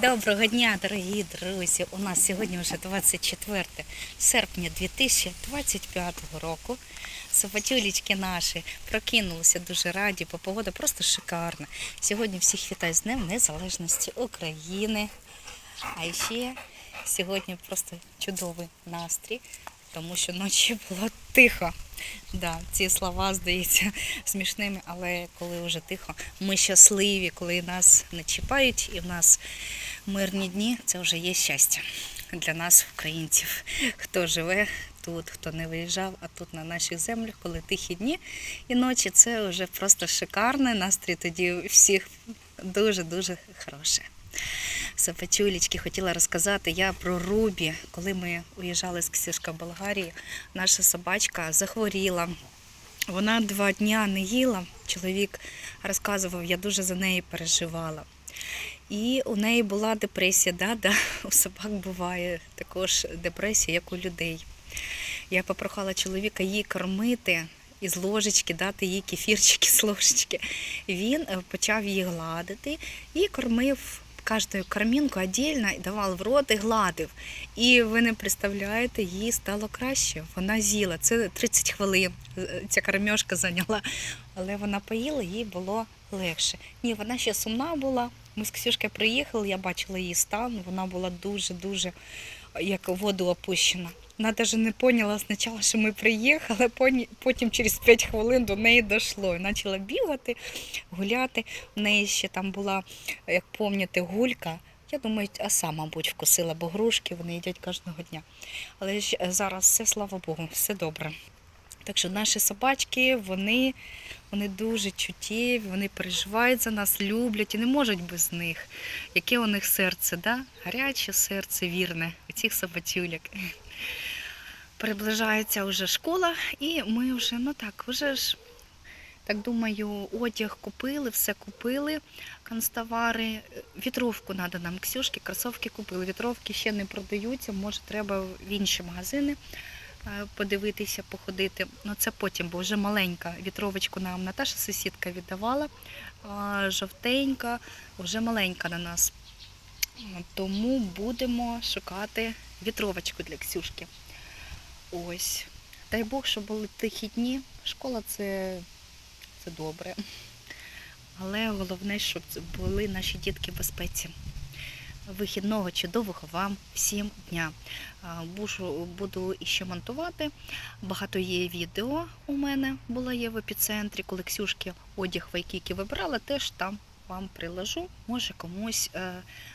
Доброго дня, дорогі друзі! У нас сьогодні вже 24 серпня 2025 року. Собатюлечки наші прокинулися дуже раді, бо погода просто шикарна. Сьогодні всіх вітаю з Днем Незалежності України. А ще сьогодні просто чудовий настрій, тому що ночі було тихо. Да, ці слова здаються смішними, але коли вже тихо, ми щасливі, коли нас не чіпають і в нас мирні дні, це вже є щастя для нас, українців, хто живе тут, хто не виїжджав, а тут на наших землях, коли тихі дні і ночі, це вже просто шикарний настрій. Тоді всіх дуже-дуже хороше. Сапачулечки хотіла розказати я про Рубі. Коли ми уїжджали з Ксюшка в Болгарії, наша собачка захворіла. Вона два дня не їла. Чоловік розказував, я дуже за неї переживала. І у неї була депресія. Да, да, у собак буває також депресія, як у людей. Я попрохала чоловіка її кормити із ложечки, дати їй кефірчики з ложечки. Він е, почав її гладити і кормив кожну кормінку віддільно, давав в рот і гладив. І ви не представляєте, їй стало краще. Вона з'їла. Це 30 хвилин. е, Ця кормежка зайняла. Але вона поїла, їй було легше. Ні, вона ще сумна була. Ми з Ксюшкою приїхали, я бачила її стан. Вона була дуже-дуже як воду опущена. Вона навіть не поняла спочатку, що ми приїхали, потім через 5 хвилин до неї дійшло. І почала бігати, гуляти. У неї ще там була, як пам'ятаєте, гулька. Я думаю, оса, мабуть, вкусила, бо грушки вони їдять кожного дня. Але е, зараз все, слава Богу, все добре. Так що наші собачки, вони, вони дуже чуттєві, вони переживають за нас, люблять і не можуть без них. Яке у них серце, да? гаряче серце вірне у цих собачуляк. Приближається вже школа, і ми вже, ну так, вже ж, так думаю, одяг купили, все купили, канцтовари. Вітровку треба нам, Ксюшки, кросовки купили. Вітровки ще не продаються, може треба в інші магазини подивитися, походити. Ну це потім, бо вже маленька вітровочку нам Наташа сусідка віддавала, жовтенька, вже маленька на нас. Тому будемо шукати вітровочку для Ксюшки. Ось. Дай Бог, щоб були тихі дні. Школа це, це добре. Але головне, щоб були наші дітки в безпеці. Вихідного чудового вам всім дня. Буду іще монтувати. Багато є відео у мене було є в епіцентрі, коли Ксюшки одяг вайкіки вибирала, теж там вам приложу. Може комусь е,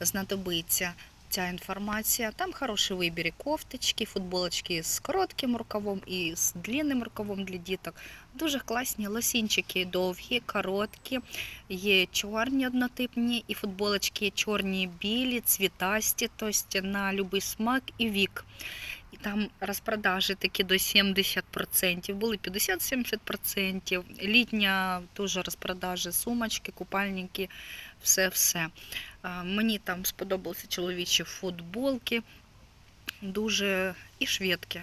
знадобиться ця інформація. Там хороший вибір і кофточки, футболочки з коротким рукавом і з длинним рукавом для діток. Дуже класні лосінчики довгі, короткі, є чорні однотипні, і футболочки чорні, білі, цвітасті, тобто на будь-який смак і вік. І там розпродажі такі до 70%, були 50-70%. Літня теж розпродажі, сумочки, купальники, все-все. Мені там сподобалися чоловічі футболки, дуже і шведки,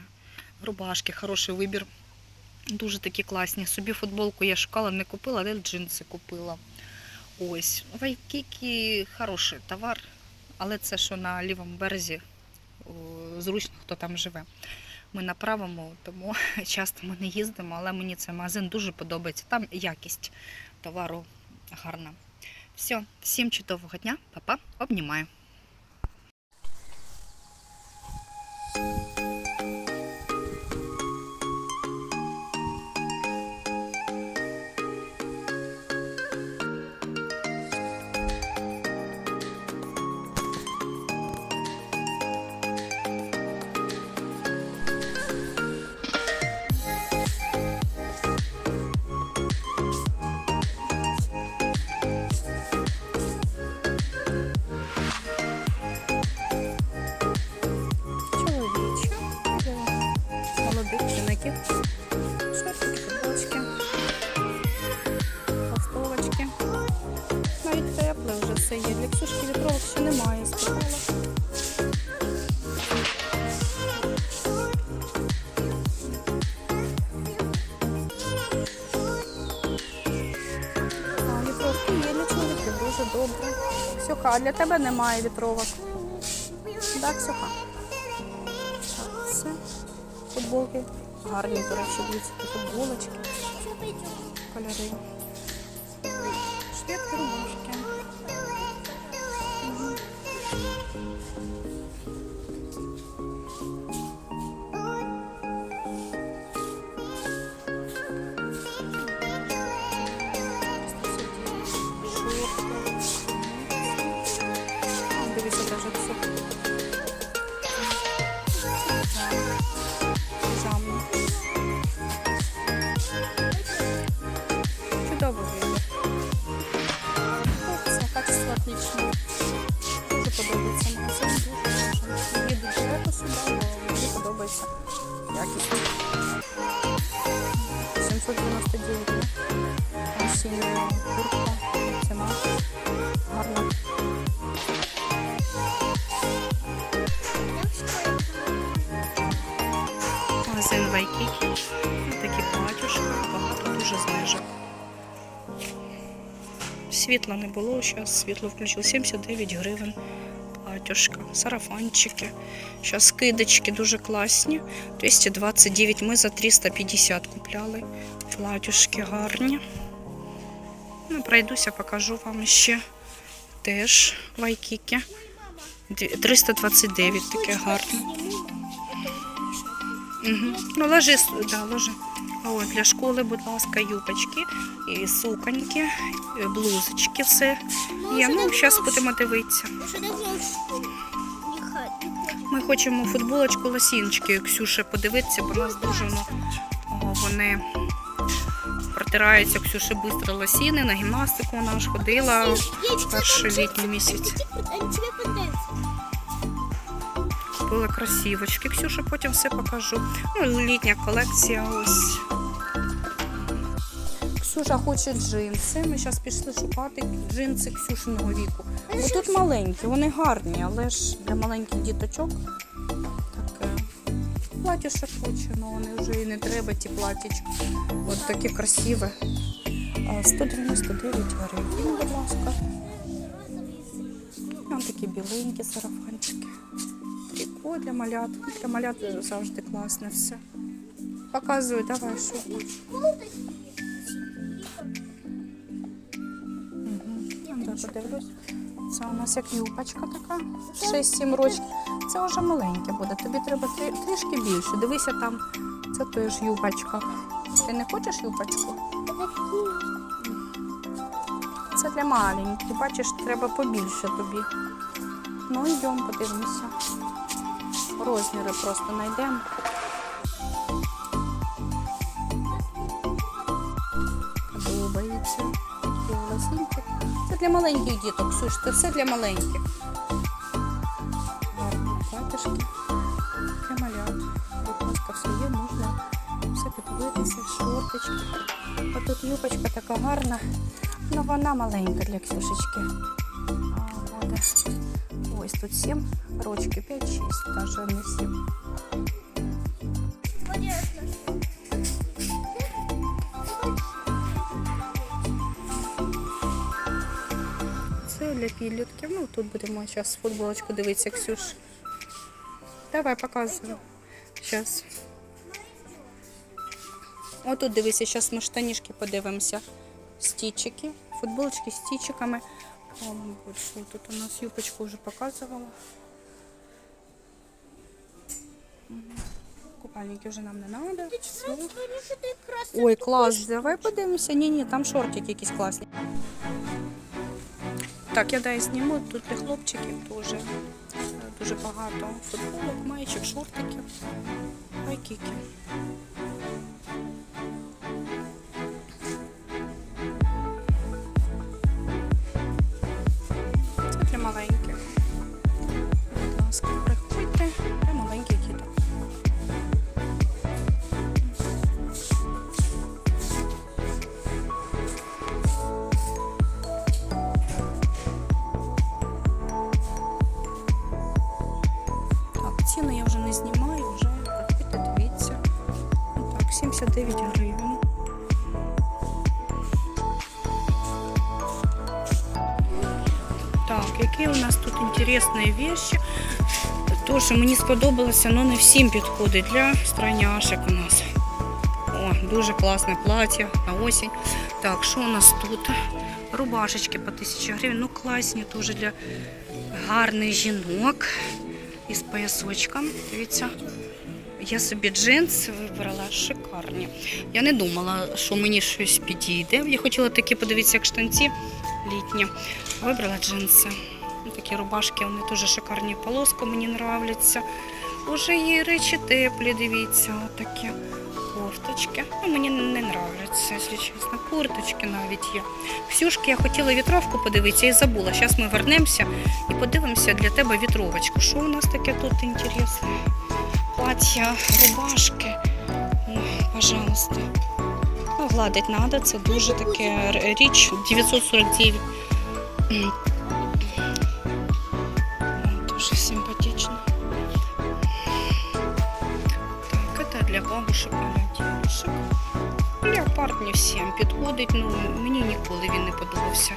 рубашки, хороший вибір. Дуже такі класні. Собі футболку я шукала, не купила, але джинси купила. Ось. Вайкікі хороший товар, але це що на лівому березі зручно, хто там живе. Ми на правому, тому часто ми не їздимо, але мені цей магазин дуже подобається. Там якість товару гарна. Все, всім чудового дня, папа, обнімаю. Добре. Все а для тебе немає вітровок. Так, суха. Так, все. Футболки. Гарні, до речі, дивіться, футболочки, кольори. Швидкі рубашки. Такі платюшки, багато дуже знижок. Світла не було, зараз світло включили. 79 гривень. Платюшка, сарафанчики. Зараз скидочки дуже класні. 229 ми за 350 купляли. Платюшки гарні. Ну, пройдуся, покажу вам ще. Теж вайкіки. 329 таке гарне. Угу. Ну, ложи, да, ложи. От для школи, будь ласка, юбочки, і суконьки, і блузочки, все є. Ну, зараз будемо дивитися. Ми хочемо футболочку лосіночки, Ксюша, подивитися, бо нас дуже ну, вони протираються Ксюша швидко лосіни, на гімнастику вона ж ходила перший літній місяць. Купила красивочки. Ксюша, потім все покажу. Ну, літня колекція ось. Ксюша хоче джинси. Ми зараз пішли шукати джинси Ксюшиного віку. Бо тут маленькі, вони гарні, але ж для маленьких діточок таке. Платіше хоче, але вони вже і не треба, ті платічки. От такі красиві. 199 гривень, будь ласка. Ось такі біленькі сарафанчики. Трико для малят. Для малят завжди класне все. Показую, давай, що хочеш. Так, подивлюсь. Це у нас як юбочка така, 6-7 рочків. Це вже маленьке буде. Тобі треба трішки більше. Дивися там, це теж юбочка. Ти не хочеш юбочку? Це для маленьких. Бачиш, треба побільше тобі. Ну, йдемо, подивимося. Розміри просто знайдемо. Подобається. Такі лосінки. Це для маленьких діток, Ксюш, це все для маленьких. Гарні платьишки для малят. Будь ласка, все є, можна все подивитися, шорточки. А тут юбочка така гарна, але вона маленька для Ксюшечки. Ось тут 7 рочки, 5-6, навіть не 7. Понятно. Це для підлітків. Ну, тут будемо зараз футболочку дивитися, Ксюш. Давай, показуй. Зараз. Отут дивися, зараз ми штанішки подивимося. Стічики, футболочки з стічиками. Мабуть, що тут у нас юбочку вже показувала. Купальники вже нам не треба. Все. Ой, клас, давай подивимося. Ні, ні, там шортики якісь класні. Так, я дай зніму. Тут для хлопчиків теж е, дуже багато футболок, маєчок, шортиків, хайкіки. Так, я вже не знімаю, вже приходьте, дивіться. Так, 79 гривень. Так, які у нас тут інтересні вещи. То, що мені сподобалося, але не всім підходить для стройняшек у нас. О, дуже класне плаття на осінь. Так, що у нас тут? Рубашечки по 1000 гривень. Ну, класні теж для гарних жінок. Із поясочком. Дивіться. Я собі джинси вибрала шикарні. Я не думала, що мені щось підійде. Я хотіла такі подивитися, як штанці літні. Вибрала джинси. Такі рубашки, вони дуже шикарні полоски, мені нравляться. Уже є речі теплі, дивіться, отакі кофточки. Ну, мені не якщо чесно. Курточки навіть є. Ксюшки, я хотіла вітровку подивитися і забула. Зараз ми вернемося і подивимося для тебе вітровочку. Що у нас таке тут інтересне? Плаття, рубашки. О, пожалуйста. Ну, гладить треба, це дуже таке річ 949. Дуже симпатично. Так, це для бабушек а дівушек. Леопард не всім підходить, ну мені ніколи він не подобався.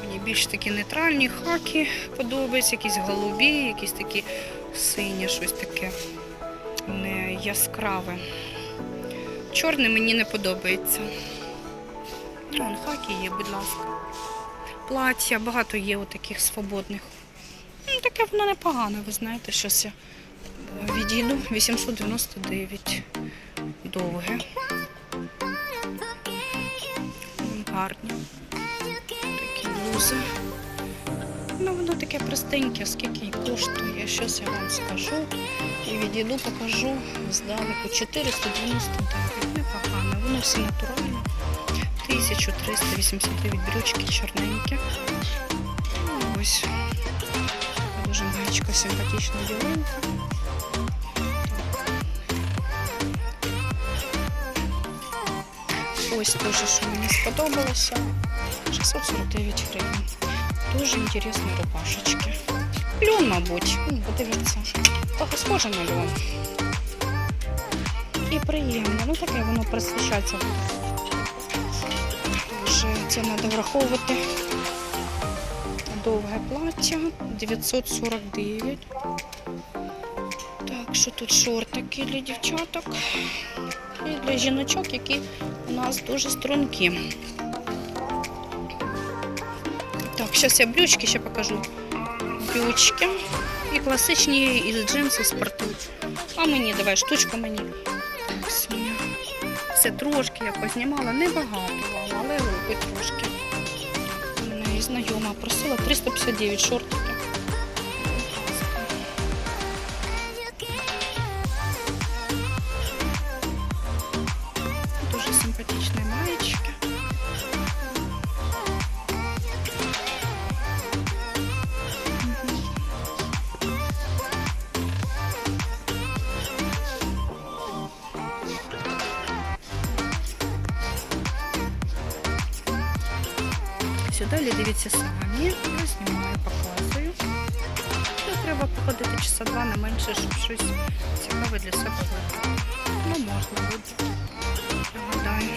Мені більш такі нейтральні хаки подобаються, якісь голубі, якісь такі сині, щось таке не яскраве. Чорне мені не подобається. Вон хаки є, будь ласка. Плаття, багато є таких свободних. Ну, таке воно непогане, ви знаєте, щось я відійду. 899 довге. Гарні. Такі блузи. Ну, воно таке простеньке, скільки й коштує. Щось я вам скажу. І відійду, покажу здалеку 499. Непогано. Воно все натуральне. 1389 брючки чорненькі. Ось. Дуже маєчка симпатична ділинка. Ось теж, що мені сподобалося. 649 гривень. Дуже інтересні рубашечки. Льон, мабуть. Ну, Подивіться. Трохи схоже на льон. І приємно. Ну таке воно присвячається. Дуже це треба враховувати. Довге плаття 949. Так, що тут шортики для дівчаток. І для жіночок, які у нас дуже стрункі. Так, зараз я брючки ще покажу. Брючки. І класичні із джинсів спорту. А мені давай штучку мені. Це трошки я познімала, небагато але робить трошки. Мене знайома просила 359 шортики. Далі дивіться самі. Я знімаю, показую. Тут треба походити часа два не менше, щоб щось цікаве для себе вибрати. Ну, можна буде. Гадаю.